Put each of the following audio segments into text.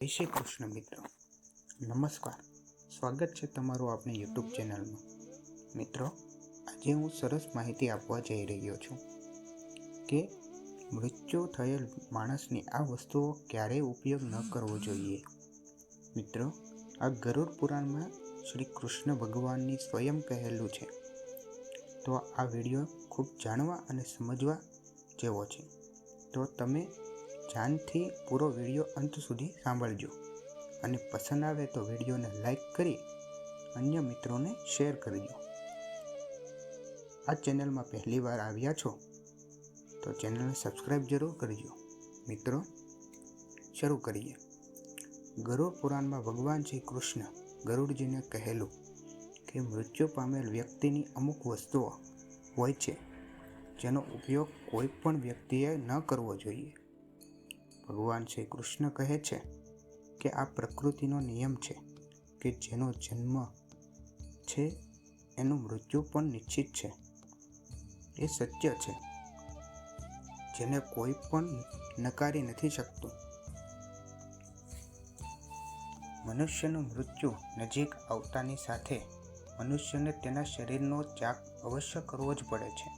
જય શ્રી કૃષ્ણ મિત્રો. નમસ્કાર. સ્વાગત છે તમારું આપણી યુટ્યુબ ચેનલમાં. મિત્રો, આજે હું સરસ માહિતી આપવા જઈ રહ્યો છું કે મૃત્યુ થયેલ માણસની આ વસ્તુઓ ક્યારેય ઉપયોગ ન કરવો જોઈએ. મિત્રો, આ ગરુડ પુરાણમાં શ્રી કૃષ્ણ ભગવાનની સ્વયં કહેલું છે. તો આ વીડિયો ખૂબ જાણવા અને સમજવા જેવો છે. તો તમે ધ્યાનથી પૂરો વીડિયો અંત સુધી સાંભળજો. અને પસંદ આવે તો વિડીયોને લાઈક કરી અન્ય મિત્રોને શેર કરજો. આ ચેનલમાં પહેલી વાર આવ્યા છો તો ચેનલને સબસ્ક્રાઈબ જરૂર કરજો. મિત્રો, શરૂ કરીએ. ગરુડ પુરાણમાં ભગવાન શ્રી કૃષ્ણ ગરુડજીને કહેલું કે મૃત્યુ પામેલ વ્યક્તિની અમુક વસ્તુઓ હોય છે, જેનો ઉપયોગ કોઈ પણ વ્યક્તિએ ન કરવો જોઈએ. ભગવાન શ્રી કૃષ્ણ કહે છે કે આ પ્રકૃતિનો નિયમ છે કે જેનો જન્મ છે, એનું મૃત્યુ પણ નિશ્ચિત છે. એ સત્ય છે. જેને કોઈ પણ નકારી નથી શકતું. મનુષ્યનું મૃત્યુ નજીક આવતાની સાથે મનુષ્યને તેના શરીરનો ત્યાગ અવશ્ય કરવો જ પડે છે.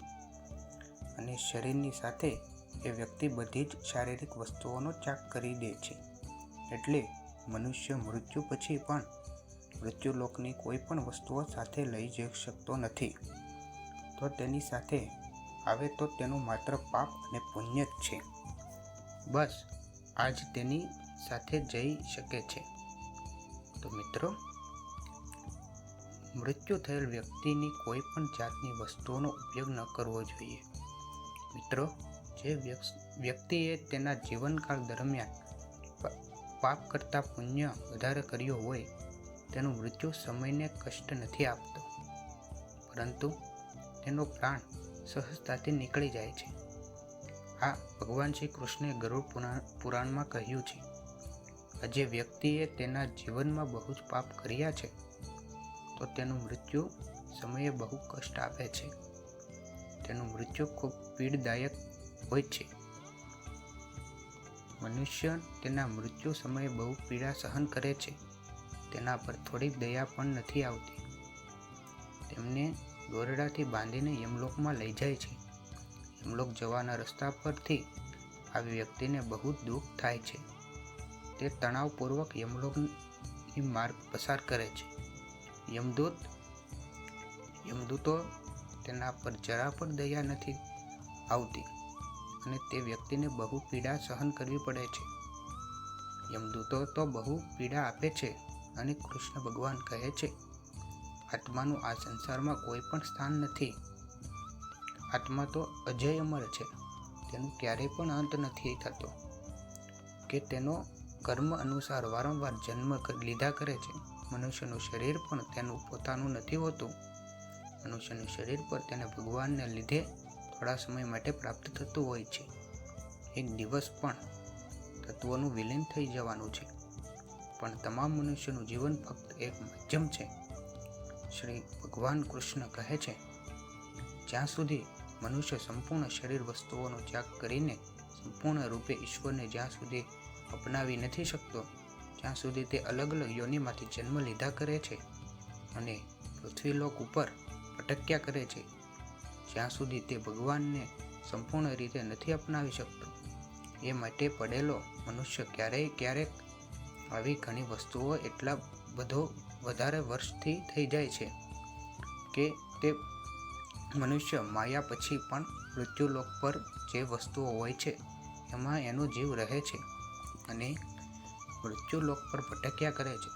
અને શરીરની સાથે એ વ્યક્તિ બધી જ શારીરિક વસ્તુઓનો ત્યાગ કરી દે છે. એટલે મનુષ્ય મૃત્યુ પછી પણ મૃત્યુલોકની કોઈ પણ વસ્તુઓ સાથે લઈ જઈ શકતો નથી. તો તેની સાથે આવે તો તેનું માત્ર પાપ અને પુણ્ય જ છે. બસ, આજ તેની સાથે જઈ શકે છે. તો મિત્રો, મૃત્યુ થયેલ વ્યક્તિની કોઈ પણ જાતની વસ્તુઓનો ઉપયોગ ન કરવો જોઈએ. મિત્રો જે વ્યક્તિએ તેના જીવનકાળ દરમિયાન પાપ કરતાં પુણ્ય વધારે કર્યો હોય, તેનું મૃત્યુ સમયને કષ્ટ નથી આપતો. પરંતુ તેનો પ્રાણ સહજતાથી નીકળી જાય છે. આ ભગવાન શ્રી કૃષ્ણે ગરુડ પુરાણમાં કહ્યું છે જે વ્યક્તિએ તેના જીવનમાં બહુ જ પાપ કર્યા છે, તો તેનું મૃત્યુ સમયે બહુ કષ્ટ આપે છે. તેનું મૃત્યુ ખૂબ પીડદાયક હોય છે. મનુષ્ય તેના મૃત્યુ સમયે બહુ પીડા સહન કરે છે. તેના પર થોડીક દયા પણ નથી આવતી. તેમને દોરડાથી બાંધીને યમલોકમાં લઈ જાય છે. યમલોક જવાના રસ્તા પરથી આવી વ્યક્તિને બહુ દુઃખ થાય છે. તે તણાવપૂર્વક યમલોકની માર્ગ પસાર કરે છે. યમદૂત, યમદૂતો તેના પર જરા પણ દયા નથી આવતી. અને તે વ્યક્તિને બહુ પીડા સહન કરવી પડે છે. યમદૂતો તો બહુ પીડા આપે છે અને કૃષ્ણ ભગવાન કહે છે, આત્માનું આ સંસારમાં કોઈ પણ સ્થાન નથી. આત્મા તો અજય અમર છે, તેનું ક્યારેય પણ અંત નથી થતો. કે તેનો કર્મ અનુસાર વારંવાર જન્મ લીધા કરે છે. મનુષ્યનું શરીર પણ તેનું પોતાનું નથી હોતું. મનુષ્યનું શરીર પર તેને ભગવાનને લીધે થોડા સમય માટે પ્રાપ્ત થતું હોય છે. એક દિવસ પણ તત્વોનું વિલીન થઈ જવાનું છે. પણ તમામ મનુષ્યનું જીવન ફક્ત એક માધ્યમ છે. શ્રી ભગવાન કૃષ્ણ કહે છે, જ્યાં સુધી મનુષ્ય સંપૂર્ણ શરીર વસ્તુઓનો ત્યાગ કરીને સંપૂર્ણ રૂપે ઈશ્વરને જ્યાં સુધી અપનાવી નથી શકતો જ્યાં સુધી તે અલગ અલગ યોનિમાંથી જન્મ લીધા કરે છે અને પૃથ્વીલોક ઉપર અટક્યા કરે છે. જ્યાં સુધી તે ભગવાનને સંપૂર્ણ રીતે નથી અપનાવી શકતો, એ માટે પડેલો મનુષ્ય ક્યારેય ક્યારેક આવી ઘણી વસ્તુઓ એટલા બધો વધારે વર્ષથી થઈ જાય છે કે તે મનુષ્ય માયા પછી પણ મૃત્યુલોક પર જે વસ્તુઓ હોય છે, એમાં એનો જીવ રહે છે અને મૃત્યુલોક પર ભટક્યા કરે છે.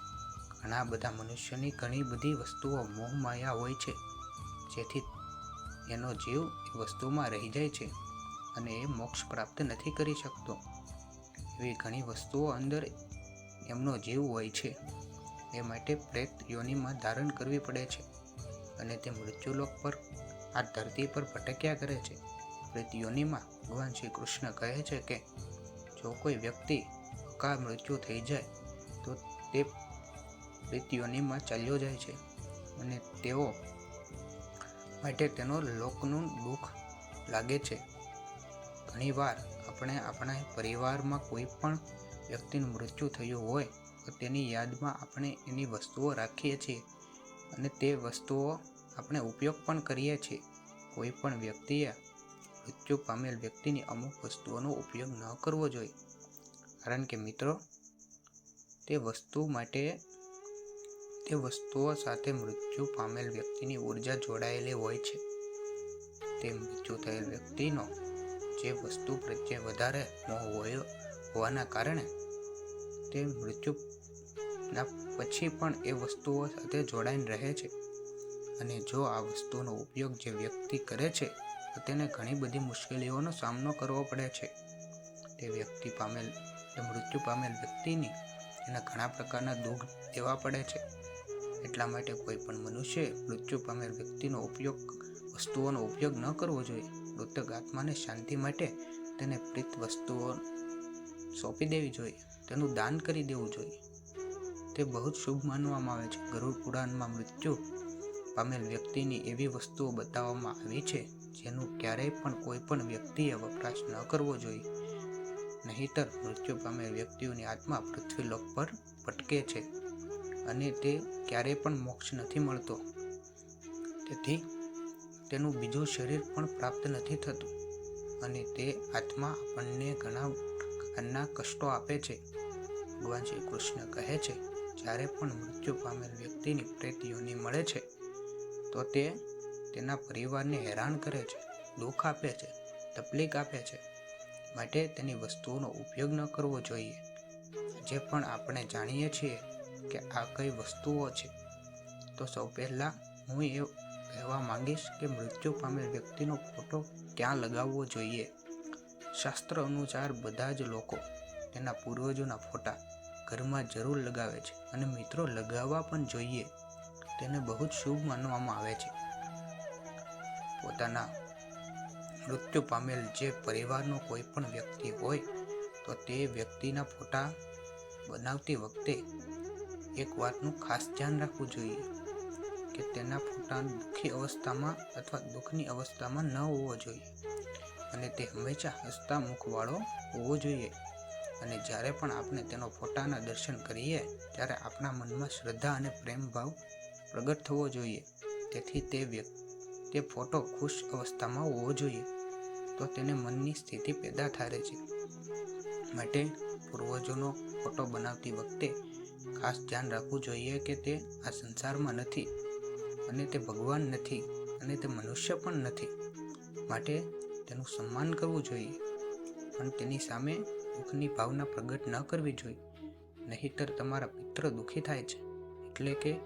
ઘણા બધા મનુષ્યની ઘણી બધી વસ્તુઓ મોહ માયા હોય છે, જેથી એનો જીવ એ વસ્તુમાં રહી જાય છે અને એ મોક્ષ પ્રાપ્ત નથી કરી શકતો. એવી ઘણી વસ્તુઓ અંદર એમનો જીવ હોય છે. એ માટે પ્રેત યોનિમાં ધારણ કરવી પડે છે અને તે મૃત્યુલોક પર, આ ધરતી પર ભટક્યા કરે છે. પ્રેત યોનિમાં ભગવાન શ્રી કૃષ્ણ કહે છે કે, જો કોઈ વ્યક્તિ અકાળ મૃત્યુ થઈ જાય, તો તે પ્રેત યોનિમાં ચાલ્યો જાય છે અને તેઓ માટે તેનો લોકનું દુઃખ લાગે છે. ઘણીવાર આપણે આપણા પરિવારમાં કોઈ પણ વ્યક્તિનું મૃત્યુ થયું હોય, તો તેની યાદમાં આપણે એની વસ્તુઓ રાખીએ છીએ અને તે વસ્તુઓ આપણે ઉપયોગ પણ કરીએ છીએ. કોઈ પણ વ્યક્તિએ મૃત્યુ પામેલ વ્યક્તિની અમુક વસ્તુઓનો ઉપયોગ ન કરવો જોઈએ. કારણ કે મિત્રો, તે વસ્તુ માટે તે વસ્તુઓ સાથે મૃત્યુ પામેલ વ્યક્તિની ઊર્જા જોડાયેલી હોય છે. તે મૃત્યુ થયેલ વ્યક્તિનો જે વસ્તુ પ્રત્યે વધારે મોહ હોય હોવાના કારણે તે મૃત્યુના પછી પણ એ વસ્તુઓ સાથે જોડાઈને રહે છે. અને જો આ વસ્તુનો ઉપયોગ જે વ્યક્તિ કરે છે, તો તેને ઘણી બધી મુશ્કેલીઓનો સામનો કરવો પડે છે. તે વ્યક્તિ પામેલ મૃત્યુ પામેલ વ્યક્તિની એના ઘણા પ્રકારના દુઃખ દેવા પડે છે. એટલા માટે કોઈ પણ મનુષ્ય મૃત્યુ પામેલ વ્યક્તિનો ઉપયોગ, વસ્તુઓનો ઉપયોગ ન કરવો જોઈએ. મૃતક આત્માને શાંતિ માટે તેને પ્રીત વસ્તુઓ સોંપી દેવી જોઈએ. તેનું દાન કરી દેવું જોઈએ. તે બહુ જ શુભ માનવામાં આવે છે. ગરુડ પુરાણમાં મૃત્યુ પામેલ વ્યક્તિની એવી વસ્તુઓ બતાવવામાં આવી છે, જેનું ક્યારેય પણ કોઈ પણ વ્યક્તિએ વપરાશ ન કરવો જોઈએ. નહીતર મૃત્યુ પામેલ વ્યક્તિઓની આત્મા પૃથ્વીલોક પર ભટકે છે. અને તે ક્યારેય પણ મોક્ષ નથી મળતો. તેથી તેનું બીજું શરીર પણ પ્રાપ્ત નથી થતું અને તે આત્મા આપણને ઘણા પ્રકારના કષ્ટો આપે છે. ભગવાન શ્રી કૃષ્ણ કહે છે, જ્યારે પણ મૃત્યુ પામેલ વ્યક્તિની પ્રેત મળે છે, તો તે તેના પરિવારને હેરાન કરે છે, દુઃખ આપે છે, તકલીફ આપે છે. માટે તેની વસ્તુઓનો ઉપયોગ ન કરવો જોઈએ. જે પણ આપણે જાણીએ છીએ કે આ કઈ વસ્તુઓ છે? તો સૌ પહેલાં હું એ કહેવા માંગીશ કે મૃત્યુ પામેલ વ્યક્તિનો ફોટો ક્યાં લગાવવો જોઈએ? શાસ્ત્ર અનુસાર બધા જ લોકો તેના પૂર્વજોના ફોટા ઘરમાં જરૂર લગાવે છે અને મિત્રો લગાવવા પણ જોઈએ. તેને બહુ જ શુભ માનવામાં આવે છે. પોતાના મૃત્યુ પામેલ જે પરિવારનો કોઈ પણ વ્યક્તિ હોય, તો તે વ્યક્તિના ફોટા બનાવતી વખતે એક વાતનું ખાસ ધ્યાન રાખવું જોઈએ કે તેના ફોટા દુઃખી અવસ્થામાં અથવા દુઃખની અવસ્થામાં ન હોવો જોઈએ અને તે હંમેશા હસતા મુખવાળો હોવો જોઈએ. અને જ્યારે પણ આપણે તેનો ફોટાના દર્શન કરીએ, ત્યારે આપણા મનમાં શ્રદ્ધા અને પ્રેમ ભાવ પ્રગટ થવો જોઈએ. તેથી તે વ્યક્તિ તે ફોટો ખુશ અવસ્થામાં હોવો જોઈએ, તો તેને મનની સ્થિતિ પેદા થાય છે. માટે પૂર્વજોનો ફોટો બનાવતી વખતે ખાસ ધ્યાન રાખવું જોઈએ કે તે આ સંસારમાં નથી અને તે ભગવાન નથી અને તે મનુષ્ય પણ નથી. માટે તેનું સન્માન કરવું જોઈએ. પણ તેની સામે દુઃખની ભાવના પ્રગટ ન કરવી જોઈએ. નહીતર તમારા પિત્ર દુઃખી થાય છે. એટલે કે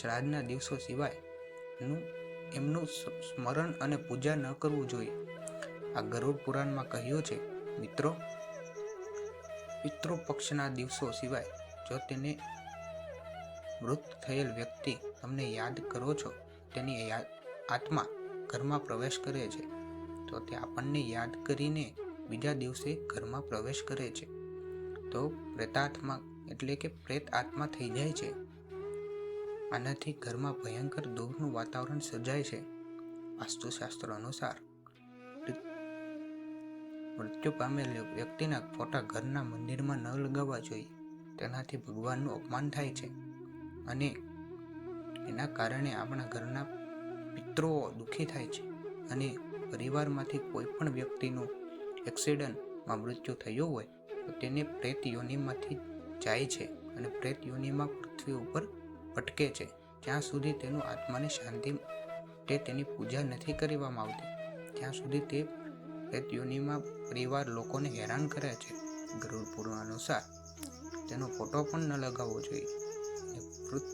શ્રાદ્ધના દિવસો સિવાય એનું, એમનું સ્મરણ અને પૂજા ન કરવું જોઈએ. આ ગરુડ પુરાણમાં કહ્યું છે, મિત્રો પિતૃ પક્ષના દિવસો સિવાય જો તેને મૃત થયેલ વ્યક્તિ તમને યાદ કરો છો, તેની આત્મા ઘરમાં પ્રવેશ કરે છે. તો તે આપણને યાદ કરીને બીજા દિવસે ઘરમાં પ્રવેશ કરે છે. તો પ્રેતાત્મા એટલે કે પ્રેત આત્મા થઈ જાય છે. આનાથી ઘરમાં ભયંકર દુઃખનું વાતાવરણ સર્જાય છે. વાસ્તુશાસ્ત્ર અનુસાર મૃત્યુ પામેલ વ્યક્તિના ફોટા ઘરના મંદિરમાં ન લગાવવા જોઈએ. તેનાથી ભગવાનનું અપમાન થાય છે. અને એના કારણે આપણા ઘરના પિતૃઓ દુઃખી થાય છે. અને પરિવારમાંથી કોઈ પણ વ્યક્તિનું એક્સિડન્ટમાં મૃત્યુ થયું હોય, તો તેને પ્રેત યોનિમાંથી જાય છે અને પ્રેત યોનિમાં પૃથ્વી ઉપર ભટકે છે. જ્યાં સુધી તેનું આત્માને શાંતિ તે તેની પૂજા નથી કરવામાં આવતી, ત્યાં સુધી તે પ્રેત યોનિમાં પરિવાર લોકોને હેરાન કરે છે. ગરુડ પુરાણ અનુસાર તેનો ફોટો પણ ન લગાવવો જોઈએ. અને મૃત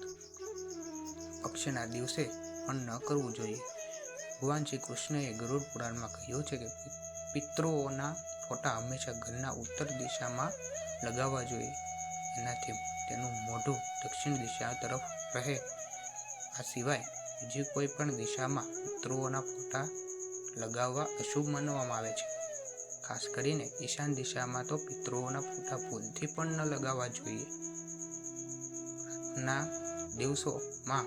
પક્ષના દિવસે પણ ન કરવું જોઈએ. ભગવાન શ્રી કૃષ્ણએ ગરુડ પુરાણમાં કહ્યું છે કે પિતૃઓના ફોટા હંમેશા ઘરના ઉત્તર દિશામાં લગાવવા જોઈએ. એનાથી તેનું મોઢું દક્ષિણ દિશા તરફ રહે. આ સિવાય બીજી કોઈ પણ દિશામાં પિતૃઓના ફોટા લગાવવા અશુભ માનવામાં આવે છે. ખાસ કરીને ઈશાન દિશામાં તો પિતૃઓના ફોટા ભૂલથી પણ ન લગાવવા જોઈએ. ના, દિવસોમાં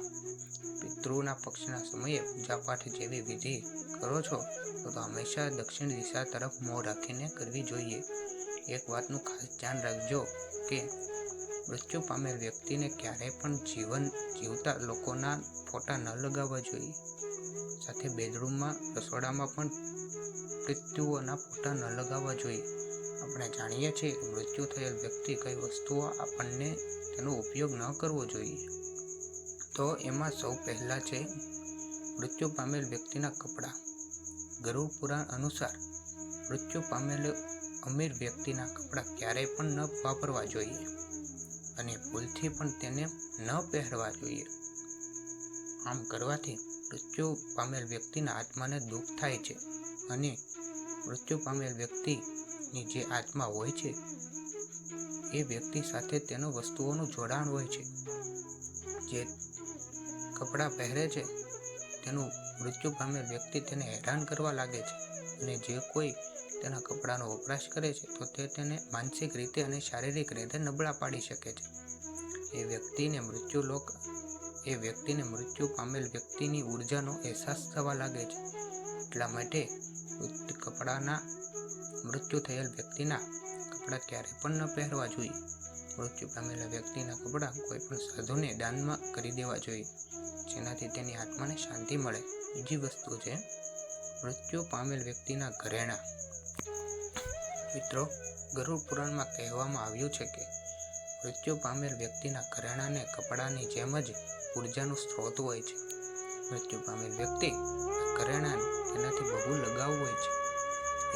પિતૃના પક્ષના સમયે પૂજાપાઠ જેવી વિધિ કરો છો, તો હંમેશા દક્ષિણ દિશા તરફ મોં રાખીને કરવી જોઈએ. એક વાતનું ખાસ ધ્યાન રાખજો કે મૃત્યુ પામેલ વ્યક્તિને ક્યારેય પણ જીવન જીવતા લોકોના ફોટા ન લગાવવા જોઈએ. સાથે બેડરૂમમાં, રસોડામાં પણ મૃત્યુઓના ફોટા ન લગાવવા જોઈએ. આપણે જાણીએ છીએ કે મૃત્યુ થયેલ વ્યક્તિ કઈ વસ્તુઓ આપણને તેનો ઉપયોગ ન કરવો જોઈએ. તો એમાં સૌ પહેલાં છે, મૃત્યુ પામેલ વ્યક્તિના કપડાં. ગરુડ પુરાણ અનુસાર, મૃત્યુ પામેલ અમીર વ્યક્તિના કપડાં ક્યારેય પણ ન વાપરવા જોઈએ અને ભૂલથી પણ તેને ન પહેરવા જોઈએ. આમ કરવાથી મૃત્યુ પામેલ વ્યક્તિના આત્માને દુઃખ થાય છે અને મૃત્યુ પામેલ વ્યક્તિની જે આત્મા હોય છે, એ વ્યક્તિ સાથે તેનો વસ્તુઓનું જોડાણ હોય છે. જે કપડાં પહેરે છે, તેનું મૃત્યુ પામેલ વ્યક્તિ તેને હેરાન કરવા લાગે છે અને જે કોઈ તેના કપડાનો વપરાશ કરે છે, તો તે તેને માનસિક રીતે અને શારીરિક રીતે નબળા પાડી શકે છે. એ વ્યક્તિને મૃત્યુ લોક, એ વ્યક્તિને મૃત્યુ પામેલ વ્યક્તિની ઉર્જાનો અહેસાસ થવા લાગે છે. એટલા માટે કપડાના, મૃત્યુ થયેલ વ્યક્તિના કપડાં ક્યારે પણ ન પહેરવા જોઈએ. મૃત્યુ પામેલા વ્યક્તિના કપડાં કોઈ પણ સાધુને દાનમાં કરી દેવા જોઈએ, જેનાથી તેની આત્માને શાંતિ મળે. બીજી વસ્તુ છે, મૃત્યુ પામેલ વ્યક્તિના ઘરેણાં. મિત્રો, ગરુડ પુરાણમાં કહેવામાં આવ્યું છે કે, મૃત્યુ પામેલ વ્યક્તિના ઘરેણાને કપડાની જેમ જ ઉર્જાનો સ્ત્રોત હોય છે. મૃત્યુ પામેલ વ્યક્તિ ઘરેણાં તેનાથી બહુ લગાવ હોય છે.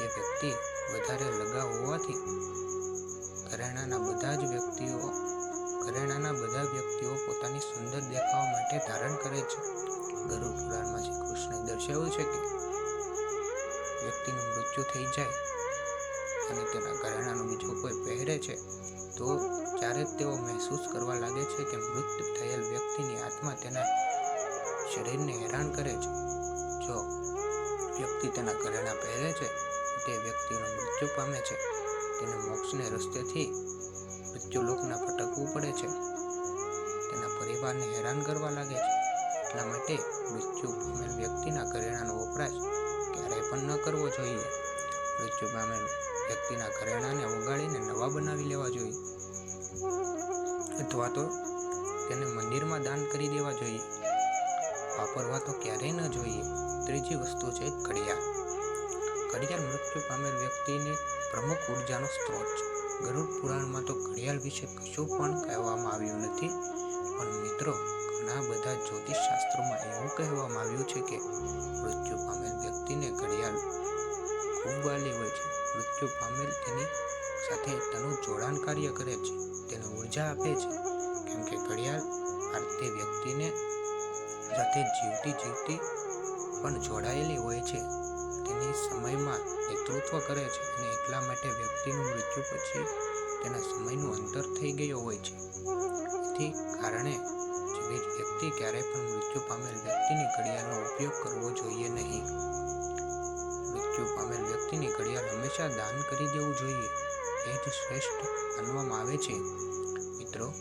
એ વ્યક્તિ વધારે લગાવ હોવાથી ઘરેણાના બધા જ વ્યક્તિઓ, ઘરેણાના બધા વ્યક્તિઓ પોતાની સુંદર દેખાવા માટે ધારણ કરે છે. ગરુડ પુરાણમાં શ્રી કૃષ્ણે દર્શાવ્યું છે કે વ્યક્તિનું મૃત્યુ થઈ જાય અને તેના ઘરેણાનું બીજો કોઈ પહેરે છે, તો ત્યારે તેઓ મહેસૂસ કરવા લાગે છે કે મૃત્યુ થયેલ વ્યક્તિની આત્મા તેના શરીરને હેરાન કરે છે. વ્યક્તિ તેના ઘરેણા પહેરે છે, તે વ્યક્તિનું મૃત્યુ પામે છે. તેને મોક્ષને રસ્તેથી મૃત્યુલોકના ભટકવું પડે છે. તેના પરિવારને હેરાન કરવા લાગે છે. એટલા માટે મૃત્યુ પામેલ વ્યક્તિના ઘરેણાનો વપરાશ ક્યારેય પણ ન કરવો જોઈએ. મૃત્યુ પામેલ વ્યક્તિના ઘરેણાને ઓગાળીને નવા બનાવી લેવા જોઈએ. અથવા તો તેને મંદિરમાં દાન કરી દેવા જોઈએ. વાપરવા તો ક્યારેય ન જોઈએ. ત્રીજી વસ્તુ છે ઘડિયાળ. ઘડિયાળ મૃત્યુ પામેલ વ્યક્તિની પ્રમુખ ઉર્જાનો સ્ત્રોત છે. ગરુડ પુરાણમાં તો ઘડિયાળ વિશે કશું પણ કહેવામાં આવ્યું નથી. પણ મિત્રો, ઘણા બધા જ્યોતિષ શાસ્ત્રોમાં એવું કહેવામાં આવ્યું છે કે મૃત્યુ પામેલ વ્યક્તિને ઘડિયાળ ખૂબ વાલી હોય છે. મૃત્યુ પામેલ તેની સાથે તેનું જોડાણ કાર્ય કરે છે. તેને ઊર્જા આપે છે. કેમ કે ઘડિયાળ આરતી વ્યક્તિને સાથે જીવતી જીવતી પણ જોડાયેલી હોય છે. તેની સમયમાં નેતૃત્વ કરે છે અને એટલા માટે વ્યક્તિનું મૃત્યુ પછી તેના સમયનું અંતર થઈ ગયો હોય છે. તેથી કારણે જેવી વ્યક્તિ ક્યારેય પણ મૃત્યુ પામેલ વ્યક્તિની ઘડિયાળનો ઉપયોગ કરવો જોઈએ નહીં. મૃત્યુ પામેલ વ્યક્તિની ઘડિયાળ હંમેશા દાન કરી દેવું જોઈએ. એ જ શ્રેષ્ઠ માનવામાં આવે છે. મિત્રો,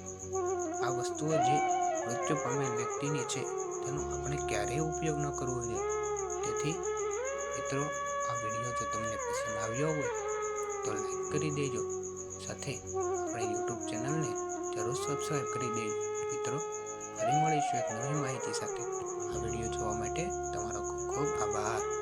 આ વસ્તુઓ જે મૃત્યુ પામેલ વ્યક્તિની છે તેનો આપણે ક્યારેય ઉપયોગ ન કરવો જોઈએ. તેથી મિત્રો, આ વીડિયો જો તમને પસંદ આવ્યો હોય, તો લાઈક કરી દેજો. સાથે આપણે યુટ્યુબ ચેનલને જરૂર સબસ્ક્રાઈબ કરી દેજો. મિત્રો, ફરી મળીશું એક નવી માહિતી સાથે. આ વીડિયો જોવા માટે તમારો ખૂબ ખૂબ આભાર.